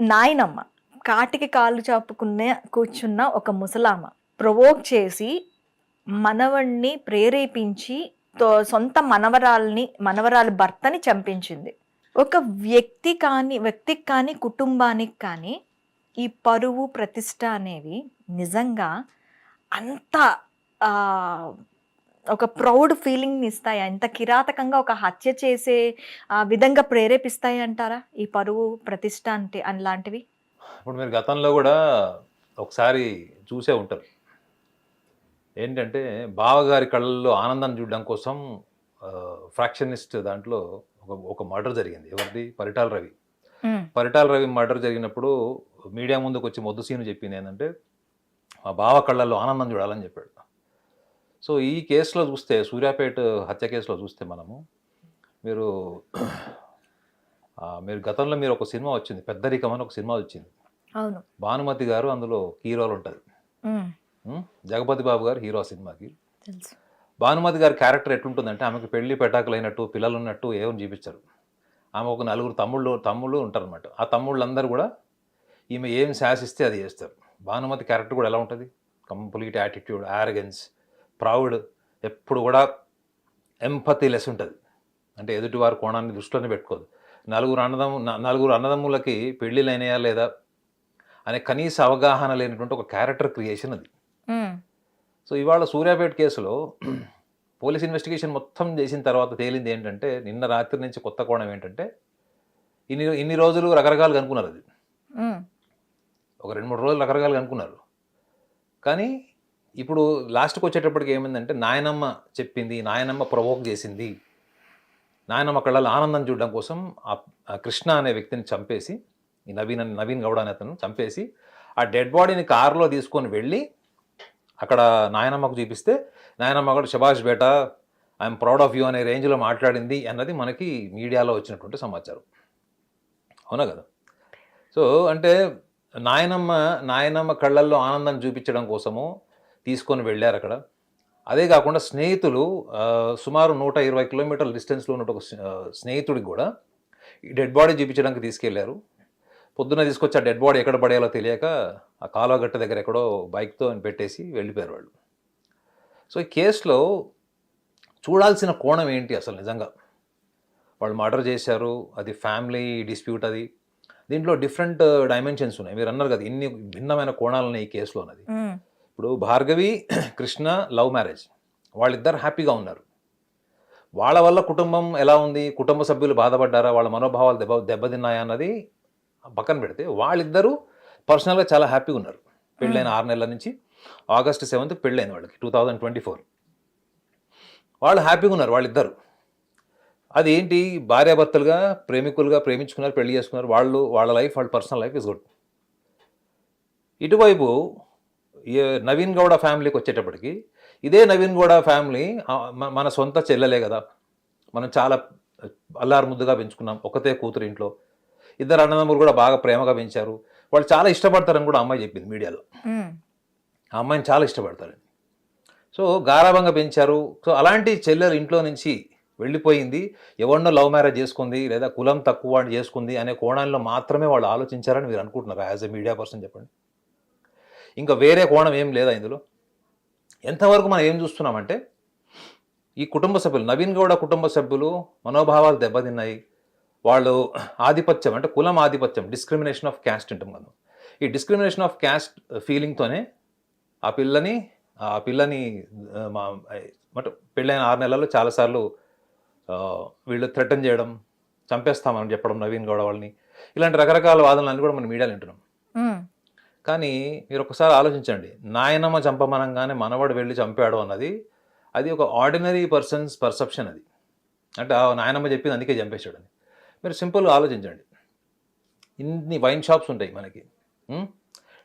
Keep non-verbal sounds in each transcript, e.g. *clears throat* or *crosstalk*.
నాయనమ్మ కాటికి కాళ్ళు చాపుకునే కూర్చున్న ఒక ముసలామ. ప్రొవోక్ చేసి మనవణ్ణి ప్రేరేపించి తో- సొంత మనవరాల్ని మనవరాలి భర్తని చంపించింది. ఒక వ్యక్తి కానీ వ్యక్తికి కానీ కుటుంబానికి కానీ ఈ పరువు ప్రతిష్ట అనేవి నిజంగా అంత ఒక ప్రౌడ్ ఫీలింగ్ని ఇస్తాయి? అంత కిరాతకంగా ఒక హత్య చేసే ఆ, విధంగా ప్రేరేపిస్తాయి అంటారా? ఈ పరువు ప్రతిష్ట అంటే అలాంటివి ఇప్పుడు మీరు గతంలో కూడా ఒకసారి చూసే ఉంటారు. ఏంటంటే బావగారి కళ్ళల్లో ఆనందాన్ని చూడడం కోసం ఫ్రాక్షనిస్ట్ దాంట్లో ఒక ఒక మర్డర్ జరిగింది. ఎవరిది? పరిటాల రవి. పరిటాల రవి మర్డర్ జరిగినప్పుడు మీడియా ముందుకు వచ్చి మొద్దు సీను చెప్పింది ఏంటంటే మా బావ కళ్ళల్లో ఆనందం చూడాలని చెప్పాడు. సో ఈ కేసులో చూస్తే సూర్యాపేట హత్య కేసులో చూస్తే మనము మీరు *clears throat* మీరు గతంలో మీరు ఒక సినిమా వచ్చింది పెద్దరికం అని ఒక సినిమా వచ్చింది. అవును. భానుమతి గారు అందులో హీరోలు ఉంటుంది జగపతి బాబు గారు హీరో సినిమాకి. భానుమతి గారి క్యారెక్టర్ ఎట్లుంటుందంటే ఆమెకు పెళ్ళి పెటాకులు అయినట్టు పిల్లలు ఉన్నట్టు ఏమని చూపించారు. ఆమె ఒక నలుగురు తమ్ముళ్ళు తమ్ముళ్ళు ఉంటారనమాట ఆ తమ్ముళ్ళందరూ కూడా ఈమె ఏం శాసిస్తే అది చేస్తారు. భానుమతి క్యారెక్టర్ కూడా ఎలా ఉంటుంది? కంప్లీట్ యాటిట్యూడ్ ఆరగెన్స్ ప్రౌడ్ ఎప్పుడు కూడా ఎంపతి లెస్ ఉంటుంది. అంటే ఎదుటివారి కోణాన్ని దృష్టిలోనే పెట్టుకోదు. నలుగురు అన్నదమ్ము నలుగురు అన్నదమ్ములకి పెళ్ళిళ్ళు అయినాయా లేదా అనే కనీస అవగాహన లేనటువంటి ఒక క్యారెక్టర్ క్రియేషన్ అది. సో ఇవాళ సూర్యాపేట కేసులో *clears throat* పోలీస్ ఇన్వెస్టిగేషన్ మొత్తం చేసిన తర్వాత తేలింది ఏంటంటే నిన్న రాత్రి నుంచి కొత్త కోణం ఏంటంటే ఇన్ని ఇన్ని రోజులు రకరకాలుగా అనుకున్నారు అది. ఒక రెండు మూడు రోజులు రకరకాలుగా అనుకున్నారు. కానీ ఇప్పుడు లాస్ట్కి వచ్చేటప్పటికి ఏమైందంటే నాయనమ్మ చెప్పింది నాయనమ్మ ప్రవోక్ చేసింది. నాయనమ్మ కళ్ళలో ఆనందం చూడడం కోసం ఆ కృష్ణ అనే వ్యక్తిని చంపేసి ఈ నవీన్ అని నవీన్ గౌడ అనే అతను చంపేసి ఆ డెడ్ బాడీని కారులో తీసుకొని వెళ్ళి అక్కడ నాయనమ్మకు చూపిస్తే నాయనమ్మ కూడా శభాష్ బేటా ఐఎమ్ ప్రౌడ్ ఆఫ్ యూ అనే రేంజ్లో మాట్లాడింది అన్నది మనకి మీడియాలో వచ్చినటువంటి సమాచారం. అవునా కదా? సో అంటే నాయనమ్మ నాయనమ్మ కళ్ళల్లో ఆనందం చూపించడం కోసము తీసుకొని వెళ్ళారు అక్కడ. అదే కాకుండా స్నేహితులు సుమారు నూట ఇరవై కిలోమీటర్ల డిస్టెన్స్లో ఉన్న ఒక స్నేహితుడికి కూడా ఈ డెడ్ బాడీ చూపించడానికి తీసుకెళ్ళారు. పొద్దున్న తీసుకొచ్చి ఆ డెడ్ బాడీ ఎక్కడ పడేయాలో తెలియక ఆ కాలువ గట్ట దగ్గర ఎక్కడో బైక్తో పెట్టేసి వెళ్ళిపోయారు వాళ్ళు. సో ఈ కేసులో చూడాల్సిన కోణం ఏంటి అసలు నిజంగా? వాళ్ళు మర్డర్ చేశారు అది ఫ్యామిలీ డిస్ప్యూట్ అది. దీంట్లో డిఫరెంట్ డైమెన్షన్స్ ఉన్నాయి. మీరు అన్నారు కదా ఇన్ని భిన్నమైన కోణాలు ఉన్నాయి ఈ కేసులో అన్నది. ఇప్పుడు భార్గవి కృష్ణ లవ్ మ్యారేజ్. వాళ్ళిద్దరు హ్యాపీగా ఉన్నారు. వాళ్ళ వల్ల కుటుంబం ఎలా ఉంది? కుటుంబ సభ్యులు బాధపడ్డారా? వాళ్ళ మనోభావాలు దెబ్బ దెబ్బతిన్నాయా అన్నది పక్కన పెడితే వాళ్ళిద్దరూ పర్సనల్గా చాలా హ్యాపీగా ఉన్నారు. పెళ్ళైన ఆరు నెలల నుంచి ఆగస్ట్ సెవెంత్ పెళ్ళైన వాళ్ళకి టూ థౌజండ్ ట్వంటీ ఫోర్. వాళ్ళు హ్యాపీగా ఉన్నారు వాళ్ళిద్దరు. అది ఏంటి భార్యాభర్తలుగా ప్రేమికులుగా ప్రేమించుకున్నారు పెళ్ళి చేసుకున్నారు. వాళ్ళు వాళ్ళ లైఫ్ వాళ్ళ పర్సనల్ లైఫ్ ఇస్ గుడ్. ఇటువైపు నవీన్ గౌడ ఫ్యామిలీకి వచ్చేటప్పటికి ఇదే నవీన్ గౌడ ఫ్యామిలీ మన సొంత చెల్లెలే కదా. మనం చాలా అల్లారు ముద్దుగా పెంచుకున్నాం ఒకతే కూతురు ఇంట్లో. ఇద్దరు అన్నదమ్ములు కూడా బాగా ప్రేమగా పెంచారు. వాళ్ళు చాలా ఇష్టపడతారని కూడా అమ్మాయి చెప్పింది మీడియాలో. ఆ అమ్మాయిని చాలా ఇష్టపడతారని. సో గారాభంగా పెంచారు. సో అలాంటి చెల్లెలు ఇంట్లో నుంచి వెళ్ళిపోయింది. ఎవరినో లవ్ మ్యారేజ్ చేసుకుంది లేదా కులం తక్కువ చేసుకుంది అనే కోణంలో మాత్రమే వాళ్ళు ఆలోచించారని మీరు అనుకుంటున్నారు? యాజ్ ఎ మీడియా పర్సన్ చెప్పండి. ఇంకా వేరే కోణం ఏం లేదా ఇందులో? ఎంతవరకు మనం ఏం చూస్తున్నామంటే ఈ కుటుంబ సభ్యులు నవీన్ గౌడ కుటుంబ సభ్యులు మనోభావాలు దెబ్బతిన్నాయి. వాళ్ళు ఆధిపత్యం అంటే కులం ఆధిపత్యం డిస్క్రిమినేషన్ ఆఫ్ క్యాస్ట్ అంటాం మనం ఈ డిస్క్రిమినేషన్ ఆఫ్ క్యాస్ట్ ఫీలింగ్తోనే ఆ పిల్లని ఆ పిల్లని మా అంటే పెళ్ళైన ఆరు నెలల్లో చాలాసార్లు వీళ్ళు థ్రెటన్ చేయడం చంపేస్తామని చెప్పడం నవీన్ గౌడ వాళ్ళని. ఇలాంటి రకరకాల వాదనలన్నీ కూడా మనం మీడియాలో వింటున్నాం. కానీ మీరు ఒకసారి ఆలోచించండి. నాయనమ్మ చంపమనంగానే మనవాడు వెళ్ళి చంపాడు అన్నది అది ఒక ఆర్డినరీ పర్సన్స్ పర్సెప్షన్ అది. అంటే ఆ నాయనమ్మ చెప్పింది అందుకే చంపేశాడు అని మీరు సింపుల్గా ఆలోచించండి. ఇన్ని వైన్ షాప్స్ ఉంటాయి మనకి.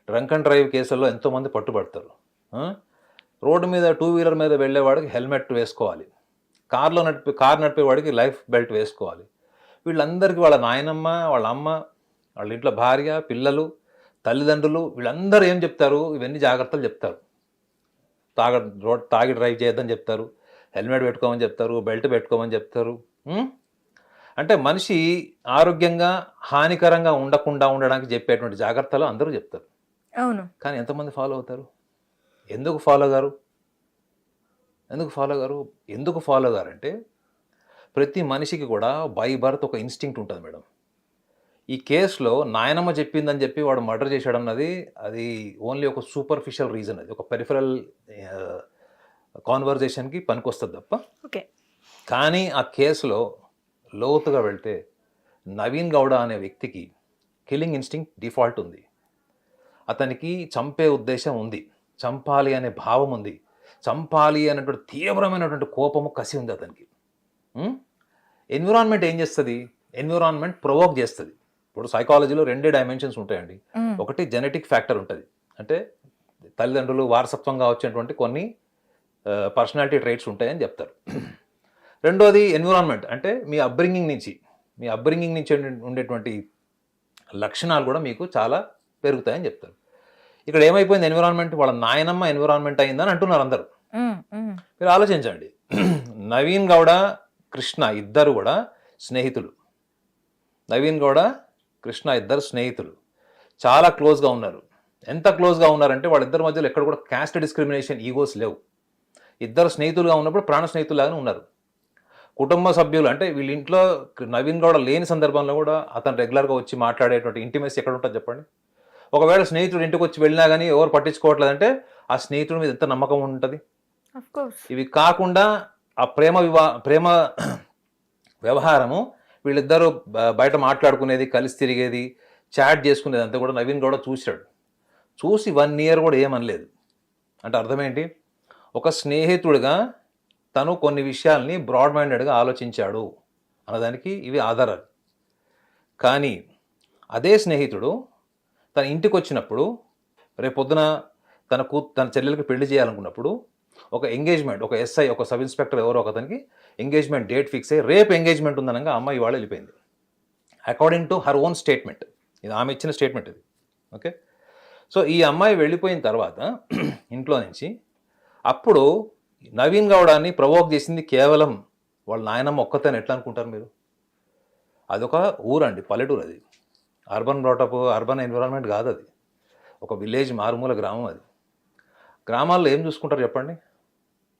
డ్రంక్ అండ్ డ్రైవ్ కేసుల్లో ఎంతోమంది పట్టుబడతారు. రోడ్డు మీద టూ వీలర్ మీద వెళ్ళేవాడికి హెల్మెట్ వేసుకోవాలి. కార్లో నడిపి కార్ నడిపేవాడికి లైఫ్ బెల్ట్ వేసుకోవాలి. వీళ్ళందరికీ వాళ్ళ నాయనమ్మ వాళ్ళ అమ్మ వాళ్ళ ఇంట్లో భార్య పిల్లలు తల్లిదండ్రులు వీళ్ళందరూ ఏం చెప్తారు? ఇవన్నీ జాగ్రత్తలు చెప్తారు. తాగ రోడ్ తాగి డ్రైవ్ చేయొద్దని చెప్తారు. హెల్మెట్ పెట్టుకోమని చెప్తారు. బెల్ట్ పెట్టుకోమని చెప్తారు? అంటే మనిషి ఆరోగ్యంగా హానికరంగా ఉండకుండా ఉండడానికి చెప్పేటువంటి జాగ్రత్తలు అందరూ చెప్తారు. అవును. కానీ ఎంతమంది ఫాలో అవుతారు? ఎందుకు ఫాలో గారు? ఎందుకు ఫాలో గారు? ఎందుకు ఫాలో గారు అంటే ప్రతి మనిషికి కూడా బై బర్త్ ఒక ఇన్స్టింక్ట్ ఉంటుంది మేడం. ఈ కేసులో నాయనమ్మ చెప్పిందని చెప్పి వాడు మర్డర్ చేశాడన్నది అది ఓన్లీ ఒక సూపర్ఫిషియల్ రీజన్ అది. ఒక పెరిఫరల్ కాన్వర్జేషన్కి పనికొస్తుంది తప్ప. ఓకే. కానీ ఆ కేసులో లోతుగా వెళ్తే నవీన్ గౌడ అనే వ్యక్తికి కిల్లింగ్ ఇన్స్టింక్ట్ డిఫాల్ట్ ఉంది. అతనికి చంపే ఉద్దేశం ఉంది. చంపాలి అనే భావం ఉంది. చంపాలి అనేటువంటి తీవ్రమైనటువంటి కోపము కసి ఉంది అతనికి. ఎన్విరాన్మెంట్ ఏం చేస్తుంది? ఎన్విరాన్మెంట్ ప్రొవోక్ చేస్తుంది. ఇప్పుడు సైకాలజీలో రెండే డైమెన్షన్స్ ఉంటాయండి. ఒకటి జెనెటిక్ ఫ్యాక్టర్ ఉంటుంది. అంటే తల్లిదండ్రులు వారసత్వంగా వచ్చేటువంటి కొన్ని పర్సనాలిటీ ట్రైట్స్ ఉంటాయని చెప్తారు. రెండోది ఎన్విరాన్మెంట్ అంటే మీ అప్బ్రింగింగ్ నుంచి మీ అప్బ్రింగింగ్ నుంచి ఉండే- ఉండేటువంటి లక్షణాలు కూడా మీకు చాలా పెరుగుతాయని చెప్తారు. ఇక్కడ ఏమైపోయింది ఎన్విరాన్మెంట్ వాళ్ళ నాయనమ్మ ఎన్విరాన్మెంట్ అయిందని అంటున్నారు అందరూ. మీరు ఆలోచించండి. నవీన్ గౌడ కృష్ణ ఇద్దరు కూడా స్నేహితులు. నవీన్ గౌడ కృష్ణ ఇద్దరు స్నేహితులు. చాలా క్లోజ్గా ఉన్నారు. ఎంత క్లోజ్గా ఉన్నారంటే వాళ్ళిద్దరి మధ్యలో ఎక్కడ కూడా క్యాస్ట్ డిస్క్రిమినేషన్ ఈగోస్ లేవు. ఇద్దరు స్నేహితులుగా ఉన్నప్పుడు ప్రాణ స్నేహితులాగానే ఉన్నారు. కుటుంబ సభ్యులు అంటే వీళ్ళ ఇంట్లో నవీన్ గౌడ లేని సందర్భంలో కూడా అతను రెగ్యులర్గా వచ్చి మాట్లాడేటువంటి ఇంటిమెస్ ఎక్కడ ఉంటుంది చెప్పండి? ఒకవేళ స్నేహితుడు ఇంటికి వచ్చి వెళ్ళినా కానీ ఎవరు పట్టించుకోవట్లేదంటే ఆ స్నేహితుడి మీద ఎంత నమ్మకం ఉంటుంది. ఇవి కాకుండా ఆ ప్రేమ వివా ప్రేమ *clears throat* వ్యవహారము వీళ్ళిద్దరూ బయట మాట్లాడుకునేది కలిసి తిరిగేది చాట్ చేసుకునేది అంతా కూడా నవీన్ గౌడ చూశాడు. చూసి వన్ ఇయర్ కూడా ఏమనలేదు. అంటే అర్థమేంటి? ఒక స్నేహితుడిగా తను కొన్ని విషయాల్ని బ్రాడ్ మైండెడ్గా ఆలోచించాడు అన్నదానికి ఇవి ఆధారాలు. కానీ అదే స్నేహితుడు తన ఇంటికి వచ్చినప్పుడు రేపొద్దున తన కూ తన చెల్లెలకి పెళ్ళి చేయాలనుకున్నప్పుడు ఒక ఎంగేజ్మెంట్ ఒక ఎస్ఐ ఒక సబ్ ఇన్స్పెక్టర్ ఎవరో ఒకతనికి ఎంగేజ్మెంట్ డేట్ ఫిక్స్ అయ్యి రేపు ఎంగేజ్మెంట్ ఉందనగా అమ్మాయి వాళ్ళు వెళ్ళిపోయింది. According to her own statement ఇది ఆమె ఇచ్చిన స్టేట్మెంట్ ఇది. ఓకే సో ఈ అమ్మాయి వెళ్ళిపోయిన తర్వాత *clears throat* ఇంట్లో నుంచి అప్పుడు నవీన్ గౌడాన్ని ప్రవోక్ చేసింది కేవలం వాళ్ళ నాయనమ్మ ఒక్కతని. ఎట్లా అనుకుంటారు మీరు? అదొక ఊరండి పల్లెటూరు అది. అర్బన్ బ్రాటప్ అర్బన్ ఎన్విరాన్మెంట్ కాదు అది. ఒక విలేజ్ మారుమూల గ్రామం అది. గ్రామాల్లో ఏం చూసుకుంటారు చెప్పండి?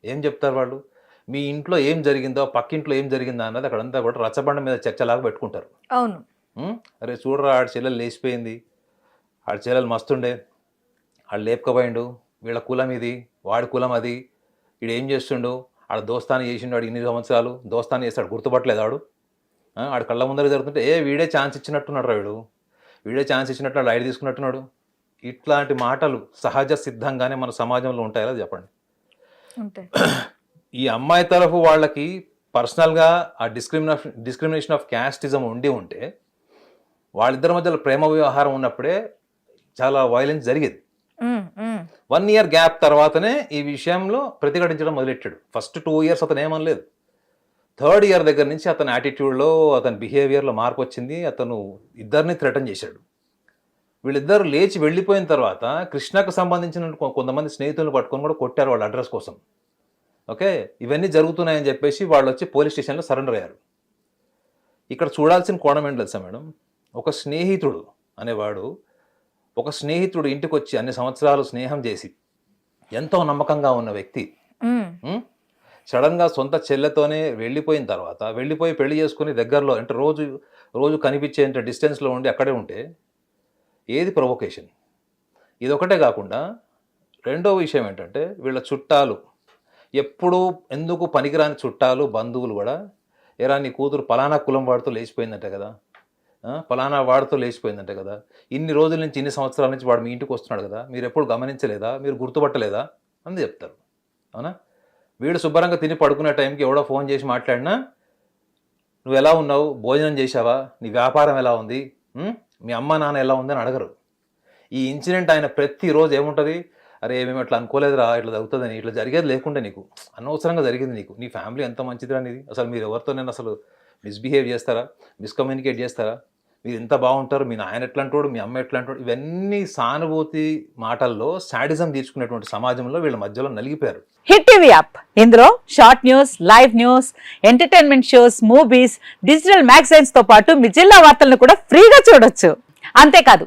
ఏం చెప్తారు వాళ్ళు? మీ ఇంట్లో ఏం జరిగిందో పక్కింట్లో ఏం జరిగిందో అన్నది అక్కడంతా కూడా రచ్చబండ మీద చర్చలాగా పెట్టుకుంటారు. అవును? అరే చూడరా ఆడ చెల్లెలు లేచిపోయింది. ఆడ చెల్లెలు మస్తుండే. ఆడు లేపుకపోయిండు. వీళ్ళ కులం ఇది వాడి కులం అది. వీడు ఏం చేస్తుండు? ఆడ దోస్తాని చేసిండు వాడు ఇన్ని సంవత్సరాలు. దోస్తాని చేస్తాడు గుర్తుపట్టలేదు ఆడు? ఆడ కళ్ళ ముందర జరుగుతుంటే ఏ వీడే ఛాన్స్ ఇచ్చినట్టున్నాడు రా వీడు? వీడే ఛాన్స్ ఇచ్చినట్టు ఐడి తీసుకున్నట్టున్నాడు. ఇట్లాంటి మాటలు సహజ సిద్ధంగానే మన సమాజంలో ఉంటాయో చెప్పండి? ఈ అమ్మాయి తరఫు వాళ్ళకి పర్సనల్గా ఆ డిస్క్రిమినేషన్ డిస్క్రిమినేషన్ ఆఫ్ క్యాస్టిజం ఉండి ఉంటే వాళ్ళిద్దరి మధ్యలో ప్రేమ వ్యవహారం ఉన్నప్పుడే చాలా వైలెన్స్ జరిగేది. వన్ ఇయర్ గ్యాప్ తర్వాతనే ఈ విషయంలో ప్రతిఘటించడం మొదలెట్టాడు. ఫస్ట్ టూ ఇయర్స్ అతను ఏమనలేదు. థర్డ్ ఇయర్ దగ్గర నుంచి అతని యాటిట్యూడ్లో అతని బిహేవియర్లో మార్పు వచ్చింది. అతను ఇద్దరిని థ్రెటన్ చేశాడు. వీళ్ళిద్దరు లేచి వెళ్ళిపోయిన తర్వాత కృష్ణకు సంబంధించిన కొంతమంది స్నేహితులను పట్టుకొని కూడా కొట్టారు వాళ్ళ అడ్రస్ కోసం. ఓకే? ఇవన్నీ జరుగుతున్నాయని చెప్పేసి వాళ్ళు వచ్చి పోలీస్ స్టేషన్లో సరెండర్ అయ్యారు. ఇక్కడ చూడాల్సిన కోణం ఏంటి తెలుసా మేడం? ఒక స్నేహితుడు అనేవాడు ఒక స్నేహితుడు ఇంటికి వచ్చి అన్ని సంవత్సరాలు స్నేహం చేసి ఎంతో నమ్మకంగా ఉన్న వ్యక్తి? సడన్గా సొంత చెల్లెతోనే వెళ్ళిపోయిన తర్వాత వెళ్ళిపోయి పెళ్ళి చేసుకుని దగ్గరలో అంటే రోజు రోజు కనిపించేంత డిస్టెన్స్లో ఉండి అక్కడే ఉంటే ఏది ప్రొవొకేషన్? ఇది ఒకటే కాకుండా రెండో విషయం ఏంటంటే వీళ్ళ చుట్టాలు ఎప్పుడూ ఎందుకు పనికిరాని చుట్టాలు బంధువులు కూడా ఎరా నీ కూతురు పలానా కులం వాడితో లేచిపోయిందంట కదా పలానా వాడితో లేచిపోయిందంట కదా ఇన్ని రోజుల నుంచి ఇన్ని సంవత్సరాల నుంచి వాడు మీ ఇంటికి వస్తున్నాడు కదా మీరు ఎప్పుడు గమనించలేదా మీరు గుర్తుపట్టలేదా? అని చెప్తారు. అవునా? వీడు శుభ్రంగా తిని పడుకునే టైంకి ఎవడో ఫోన్ చేసి మాట్లాడినా నువ్వు ఎలా ఉన్నావు? భోజనం చేశావా? నీ వ్యాపారం ఎలా ఉంది? మీ? అమ్మ నాన్న ఎలా ఉంది అని అడగరు. ఈ ఇన్సిడెంట్ ఆయన ప్రతిరోజు ఏముంటుంది? అరే మేము ఇట్లా అనుకోలేదురా ఇట్లా జరుగుతుందని ఇట్లా జరిగేది లేకుండా నీకు. అనవసరంగా జరిగింది నీకు. నీ ఫ్యామిలీ ఎంత మంచిదిరా నీది? అసలు మీరు ఎవరితో నేను అసలు మిస్బిహేవ్ చేస్తారా? మిస్కమ్యూనికేట్ చేస్తారా? మీరు ఎంత బాగుంటారు మీ నాయన ఎట్లాంటోడు మీ అమ్మ ఎట్లాంటోడు ఇవన్నీ సానుభూతి మాటల్లో శాడిజం తీర్చుకునేటువంటి సమాజంలో వీళ్ళ మధ్యలో నలిగిపోయారు. Hit TV app. ఇందులో short news live news entertainment shows movies digital మ్యాగజైన్స్తో పాటు మీ జిల్లా వార్తలను కూడా ఫ్రీగా చూడొచ్చు. అంతేకాదు